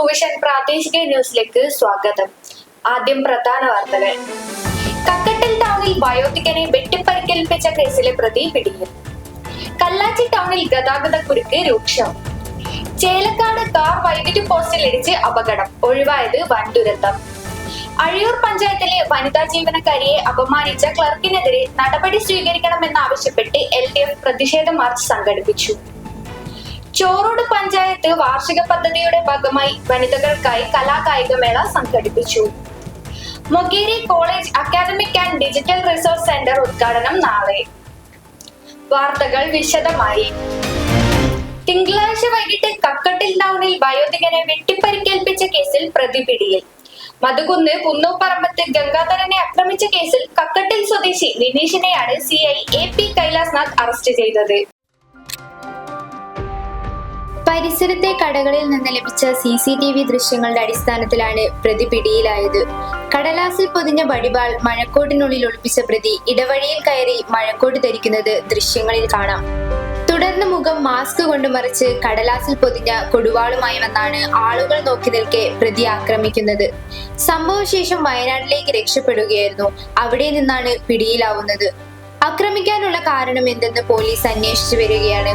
ട്രൂവിഷൻ പ്രാദേശിക ന്യൂസിലേക്ക് സ്വാഗതം. ആദ്യം പ്രധാന വാർത്തകൾ. കക്കട്ടിൽ ടൗണിൽ വയോധികനെ വെട്ടിപ്പരിക്കേൽപ്പിച്ച കേസിലെ പ്രതി പിടിയിൽ കല്ലാച്ചി ടൗണിൽ ഗതാഗത കുരുക്ക് രൂക്ഷം. ചേലക്കാട് കാർ വൈദ്യുതി പോസ്റ്റിൽ ഇടിച്ച് അപകടം ഒഴിവായത് വൻ ദുരന്തം അഴിയൂർ പഞ്ചായത്തിലെ വനിതാ ജീവനക്കാരിയെ അപമാനിച്ച ക്ലർക്കിനെതിരെ നടപടി സ്വീകരിക്കണമെന്നാവശ്യപ്പെട്ട് എൽ ഡി എഫ് പ്രതിഷേധ മാർച്ച് സംഘടിപ്പിച്ചു. ചോറോട് പഞ്ചായത്ത് വാർഷിക പദ്ധതിയുടെ ഭാഗമായി വനിതകൾക്കായി കലാകായിക മേള സംഘടിപ്പിച്ചു. Mokeri college academic and digital resource centre ഉദ്ഘാടനം നാളെ. വാർത്തകൾ വിശദമായി. തിങ്കളാഴ്ച വൈകിട്ട് കക്കട്ടിൽ ടൗണിൽ വയോധികനെ വെട്ടിപ്പരിക്കേൽപ്പിച്ച കേസിൽ പ്രതി പിടിയിൽ. മധുകുന്ന് കുന്നൂപ്പറമ്പത്ത് ഗംഗാധരനെ ആക്രമിച്ച കേസിൽ കക്കട്ടിൽ സ്വദേശി വിനീഷിനെയാണ് C I A P Kailasnath arrest ചെയ്തത്. പരിസരത്തെ കടകളിൽ നിന്ന് ലഭിച്ച സി സി ടി വി ദൃശ്യങ്ങളുടെ അടിസ്ഥാനത്തിലാണ് പ്രതി പിടിയിലായത്. കടലാസിൽ പൊതിഞ്ഞ വടിവാൾ മഴക്കോട്ടിനുള്ളിൽ ഒളിപ്പിച്ച പ്രതി ഇടവഴിയിൽ കയറി മഴക്കോട്ട് ധരിക്കുന്നത് ദൃശ്യങ്ങളിൽ കാണാം. തുടർന്ന് മുഖം മാസ്ക് കൊണ്ട് മറിച്ച് കടലാസിൽ പൊതിഞ്ഞ കൊടുവാളുമായി വന്നാണ് ആളുകൾ നോക്കി നിൽക്കെ പ്രതി ആക്രമിക്കുന്നത്. സംഭവശേഷം വയനാട്ടിലേക്ക് രക്ഷപ്പെടുകയായിരുന്നു. അവിടെ നിന്നാണ് പിടിയിലാവുന്നത്. ആക്രമിക്കാനുള്ള കാരണം എന്തെന്ന് പോലീസ് അന്വേഷിച്ചു വരികയാണ്.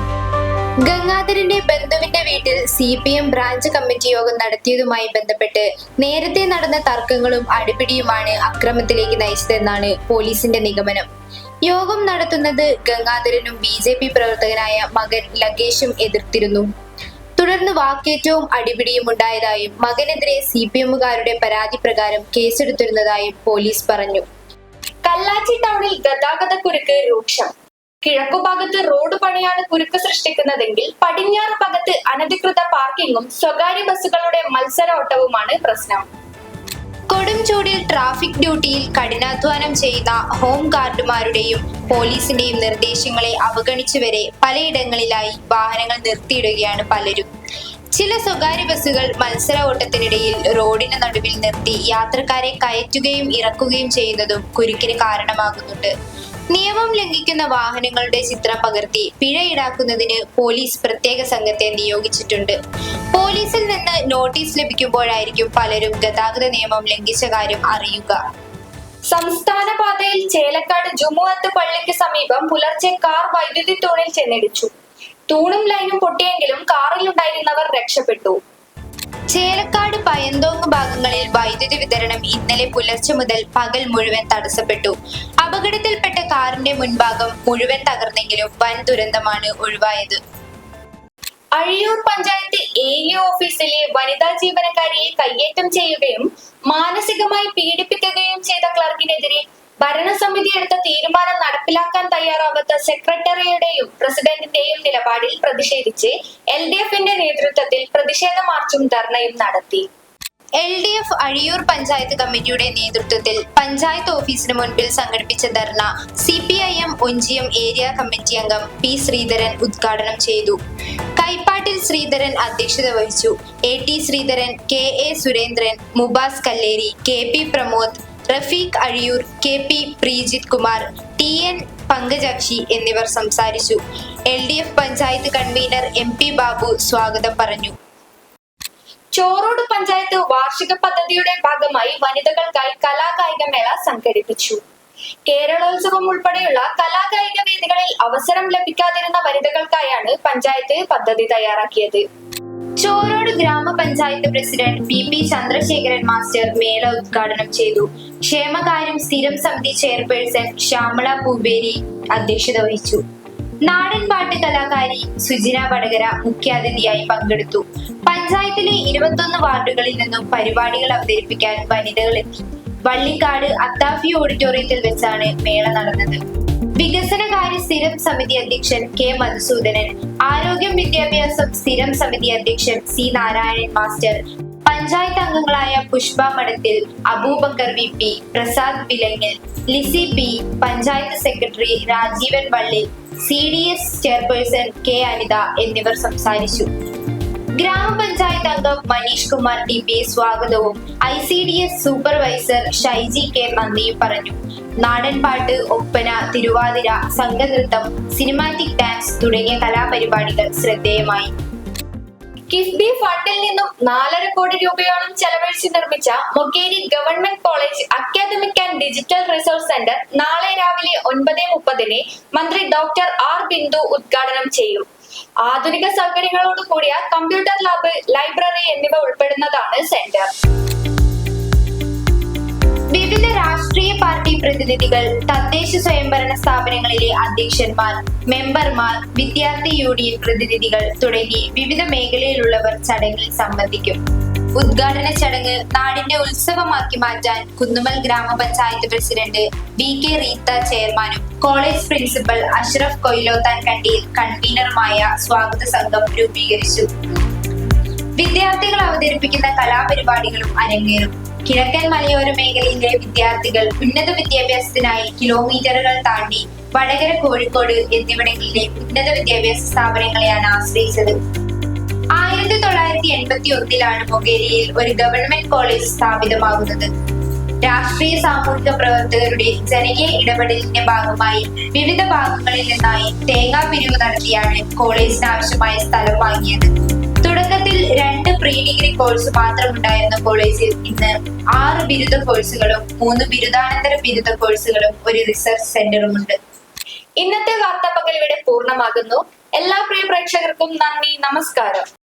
ഗംഗാധരന്റെ ബന്ധുവിന്റെ വീട്ടിൽ C P M branch committee യോഗം നടത്തിയതുമായി ബന്ധപ്പെട്ട് നേരത്തെ നടന്ന തർക്കങ്ങളും അടിപിടിയുമാണ് അക്രമത്തിലേക്ക് നയിച്ചതെന്നാണ് പോലീസിന്റെ നിഗമനം. യോഗം നടത്തുന്നത് ഗംഗാധരനും ബി ജെ പി പ്രവർത്തകനായ മകൻ ലഗേഷും എതിർത്തിരുന്നു. തുടർന്ന് വാക്കേറ്റവും അടിപിടിയും ഉണ്ടായതായും മകനെതിരെ സി പി എമ്മുകാരുടെ പരാതി പ്രകാരം കേസെടുത്തിരുന്നതായും പോലീസ് പറഞ്ഞു. കല്ലാച്ചി ടൗണിൽ ഗതാഗതക്കുരുക്ക് രൂക്ഷം. കിഴക്കുഭാഗത്ത് റോഡ് പണിയാണ് കുരുക്ക് സൃഷ്ടിക്കുന്നതെങ്കിൽ പടിഞ്ഞാറ് ഭാഗത്ത് അനധികൃത പാർക്കിങ്ങും സ്വകാര്യ ബസ്സുകളുടെ മത്സരോട്ടവുമാണ് പ്രശ്നം. കൊടും ചൂടിൽ ട്രാഫിക് ഡ്യൂട്ടിയിൽ കഠിനാധ്വാനം ചെയ്യുന്ന ഹോം ഗാർഡുമാരുടെയും പോലീസിന്റെയും നിർദ്ദേശങ്ങളെ അവഗണിച്ചു വരെ പലയിടങ്ങളിലായി വാഹനങ്ങൾ നിർത്തിയിടുകയാണ് പലരും. ചില സ്വകാര്യ ബസ്സുകൾ മത്സര ഓട്ടത്തിനിടയിൽ റോഡിന് നടുവിൽ നിർത്തി യാത്രക്കാരെ കയറ്റുകയും ഇറക്കുകയും ചെയ്യുന്നതും കുരുക്കിന് കാരണമാകുന്നുണ്ട്. നിയമം ലംഘിക്കുന്ന വാഹനങ്ങളുടെ ചിത്രം പകർത്തി പിഴ ഈടാക്കുന്നതിന് പോലീസ് പ്രത്യേക സംഘത്തെ നിയോഗിച്ചിട്ടുണ്ട്. പോലീസിൽ നിന്ന് നോട്ടീസ് ലഭിക്കുമ്പോഴായിരിക്കും പലരും ഗതാഗത നിയമം ലംഘിച്ച കാര്യം അറിയുക. സംസ്ഥാന പാതയിൽ ചേലക്കാട് ജുമുഅത്ത് പള്ളിക്ക് സമീപം പുലർച്ചെ കാർ വൈദ്യുതി തൂണിൽ ചെന്നിടിച്ചു. തൂണും ലൈനും പൊട്ടിയെങ്കിലും കാറിലുണ്ടായിരുന്നവർ രക്ഷപ്പെട്ടു. ചേലക്കാട് പയന്തോങ് ഭാഗങ്ങളിൽ വൈദ്യുതി വിതരണം ഇന്നലെ പുലർച്ചെ മുതൽ പകൽ മുഴുവൻ തടസ്സപ്പെട്ടു. അപകടത്തിൽപ്പെട്ട കാറിന്റെ മുൻഭാഗം മുഴുവൻ തകർന്നെങ്കിലും വൻ ദുരന്തമാണ് ഒഴിവായത്. അഴിയൂർ പഞ്ചായത്ത് എ ഓഫീസിലെ വനിതാ ജീവനക്കാരിയെ കയ്യേറ്റം ചെയ്യുകയും മാനസികമായി പീഡിപ്പിക്കുകയും ചെയ്ത ക്ലർക്കിനെതിരെ ഭരണസമിതി എടുത്ത തീരുമാനം നടപ്പിലാക്കാൻ തയ്യാറാവാത്ത സെക്രട്ടറിയുടെയും പ്രസിഡന്റിന്റെയും നിലപാടിൽ പ്രതിഷേധിച്ച് എൽ ഡി എഫിന്റെ നേതൃത്വത്തിൽ പ്രതിഷേധ മാർച്ചും ധർണയും നടത്തി. L D F Azhiyur panchayat കമ്മിറ്റിയുടെ നേതൃത്വത്തിൽ പഞ്ചായത്ത് ഓഫീസിന് മുൻപിൽ സംഘടിപ്പിച്ച ധർണ C P I M Onchiyam area committee അംഗം പി ശ്രീധരൻ ഉദ്ഘാടനം ചെയ്തു. കൈപ്പാട്ടിൽ ശ്രീധരൻ അധ്യക്ഷത വഹിച്ചു. A T Sreedharan K A Surendran Mubas Kalleri K P Pramod Rafeeq Azhiyur K P Preejith Kumar T N Pankajakshi എന്നിവർ സംസാരിച്ചു. L D F panchayat convener M P Babu സ്വാഗതം പറഞ്ഞു. ചോറോട് പഞ്ചായത്ത് വാർഷിക പദ്ധതിയുടെ ഭാഗമായി വനിതകൾക്കായി കലാകായിക മേള സംഘടിപ്പിച്ചു. കേരളോത്സവം ഉൾപ്പെടെയുള്ള കലാകായിക വേദികളിൽ അവസരം ലഭിക്കാതിരുന്ന വനിതകൾക്കായാണ് പഞ്ചായത്ത് പദ്ധതി തയ്യാറാക്കിയത്. ചോറോട് ഗ്രാമപഞ്ചായത്ത് president P P Chandrasekharan master മേള ഉദ്ഘാടനം ചെയ്തു. ക്ഷേമകാര്യം സ്ഥിരം സമിതി ചെയർപേഴ്സൺ ശ്യാമള പൂബേരി അധ്യക്ഷത വഹിച്ചു. നാടൻ പാട്ട് കലാകാരി സുജിന വടകര മുഖ്യാതിഥിയായി പങ്കെടുത്തു. പഞ്ചായത്തിലെ ഇരുപത്തൊന്ന് വാർഡുകളിൽ നിന്നും പരിപാടികൾ അവതരിപ്പിക്കാൻ വനിതകൾ എത്തി. വള്ളിക്കാട് അത്താഫി ഓഡിറ്റോറിയത്തിൽ വെച്ചാണ് മേള നടന്നത്. വികസനകാര്യ സ്ഥിരം സമിതി അധ്യക്ഷൻ കെ മധുസൂദനൻ ആരോഗ്യം വിദ്യാഭ്യാസം സ്ഥിരം സമിതി അധ്യക്ഷൻ സി നാരായണൻ മാസ്റ്റർ പഞ്ചായത്ത് അംഗങ്ങളായ Pushpa Madathil Abubakar V P Prasad Vilangal Lissy P panchayat secretary Rajeevan Vallil C D S chairperson K Anitha എന്നിവർ സംസാരിച്ചു. ഗ്രാമപഞ്ചായത്ത് അംഗം മനീഷ് കുമാർ ടി പി സ്വാഗതവും I C D S supervisor Shaiji K നന്ദിയും പറഞ്ഞു. നാടൻപാട്ട് ഒപ്പന തിരുവാതിര സംഘനൃത്തം സിനിമാറ്റിക് ഡാൻസ് തുടങ്ങിയ കലാപരിപാടികൾ ശ്രദ്ധേയമായി. കിഫ്ബി ഫണ്ടിൽ നിന്നും നാലര കോടി രൂപയോളം ചെലവഴിച്ച് നിർമ്മിച്ച Mokeri government college academic and digital resource centre നാളെ രാവിലെ ഒൻപത് മുപ്പതിന് മന്ത്രി ഡോക്ടർ ആർ ബിന്ദു ഉദ്ഘാടനം ചെയ്യും. ആധുനിക സൗകര്യങ്ങളോട് കൂടിയ കമ്പ്യൂട്ടർ ലാബ് ലൈബ്രറി എന്നിവ ഉൾപ്പെടുന്നതാണ് സെന്റർ. വിവിധ രാഷ്ട്രീയ പാർട്ടി പ്രതിനിധികൾ തദ്ദേശ സ്വയംഭരണ സ്ഥാപനങ്ങളിലെ അധ്യക്ഷന്മാർ മെമ്പർമാർ വിദ്യാർത്ഥി യൂണിയൻ പ്രതിനിധികൾ തുടങ്ങി വിവിധ മേഖലയിലുള്ളവർ ചടങ്ങിൽ സംബന്ധിക്കും. ഉദ്ഘാടന ചടങ്ങ് നാടിന്റെ ഉത്സവമാക്കി മാറ്റാൻ കുന്നുമൽ ഗ്രാമപഞ്ചായത്ത് പ്രസിഡന്റ് വി കെ റീത്ത ചെയർമാനും കോളേജ് പ്രിൻസിപ്പൽ അഷ്റഫ് കൊയിലോത്താൻ കണ്ടിയിൽ കൺവീനറുമായ സ്വാഗത സംഘം രൂപീകരിച്ചു. വിദ്യാർത്ഥികൾ അവതരിപ്പിക്കുന്ന കലാപരിപാടികളും അരങ്ങേറും. കിഴക്കൻ മലയോര മേഖലയിലെ വിദ്യാർത്ഥികൾ ഉന്നത വിദ്യാഭ്യാസത്തിനായി കിലോമീറ്ററുകൾ താണ്ടി വടകര കോഴിക്കോട് എന്നിവിടങ്ങളിലെ ഉന്നത വിദ്യാഭ്യാസ സ്ഥാപനങ്ങളെയാണ് ആശ്രയിച്ചത്. ആയിരത്തി തൊള്ളായിരത്തി എൺപത്തി ഒന്നിലാണ് മൊഗേരിയിൽ ഒരു ഗവൺമെന്റ് കോളേജ് സ്ഥാപിതമാകുന്നത്. രാഷ്ട്രീയ സാമൂഹിക പ്രവർത്തകരുടെ ജനകീയ ഇടപെടലിന്റെ ഭാഗമായി വിവിധ ഭാഗങ്ങളിൽ നിന്നായി തേങ്ങാ പിരിവ് നടത്തിയാണ് കോളേജിന് ആവശ്യമായ സ്ഥലം വാങ്ങിയത്. തുടക്കത്തിൽ രണ്ട് പ്രീ ഡിഗ്രി കോഴ്സ് മാത്രം ഉണ്ടായിരുന്ന കോളേജിൽ ഇന്ന് ആറ് ബിരുദ കോഴ്സുകളും മൂന്ന് ബിരുദാനന്തര ബിരുദ കോഴ്സുകളും ഒരു റിസർച്ച് സെന്ററും ഉണ്ട് ഇന്നത്തെ വാർത്താ പകൽ ഇവിടെ പൂർണമാകുന്നു. എല്ലാ പ്രിയ പ്രേക്ഷകർക്കും നന്ദി നമസ്കാരം.